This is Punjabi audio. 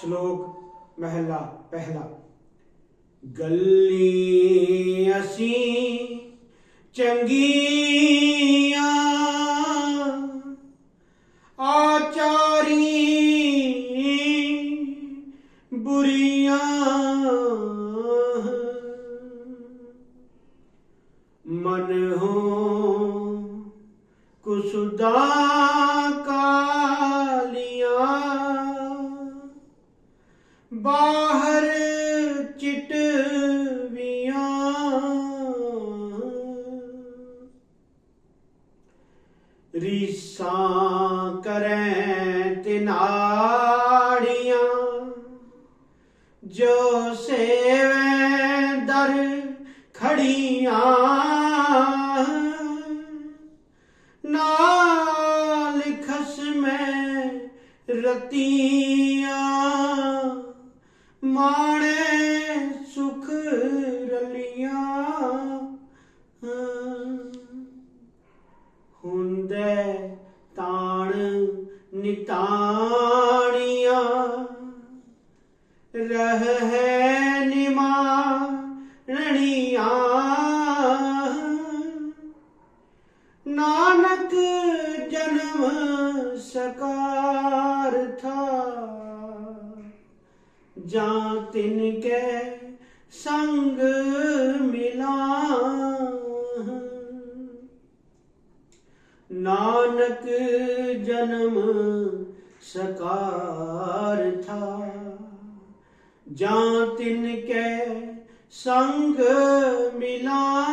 ਸ਼ਲੋਕ ਮਹਿਲਾ ਪਹਿਲਾ। ਗੱਲੀ ਅਸੀਂ ਚੰਗੀਆਂ ਆਚਾਰੀ ਬੁਰੀਆਂ। ਮਨ ਹੋ ਕੁਸੁਦਾ ਕਾ बाहर चिटविया। रीसा करें तिनाड़िया। जो सेवें दर खड़िया। नाल खस में रतिया। ਮਾਣੇ ਸੁਖ ਰਲੀਆਂ ਹੁੰਦੇ ਤਾਣ ਨਿਤਾਣੀਆਂ। ਰਹਿ ਨਿਮਾਣੀਆਂ ਨਾਨਕ ਜਨਮ ਸਕਾਰ ਜਾਂ ਤਿਨ ਕੇ ਸੰਗ ਮਿਲਾ। ਨਾਨਕ ਜਨਮ ਸਕਾਰ ਥਾ। ਜਾਂ ਤਿਨ ਕੇ ਸੰਗ ਮਿਲਾ।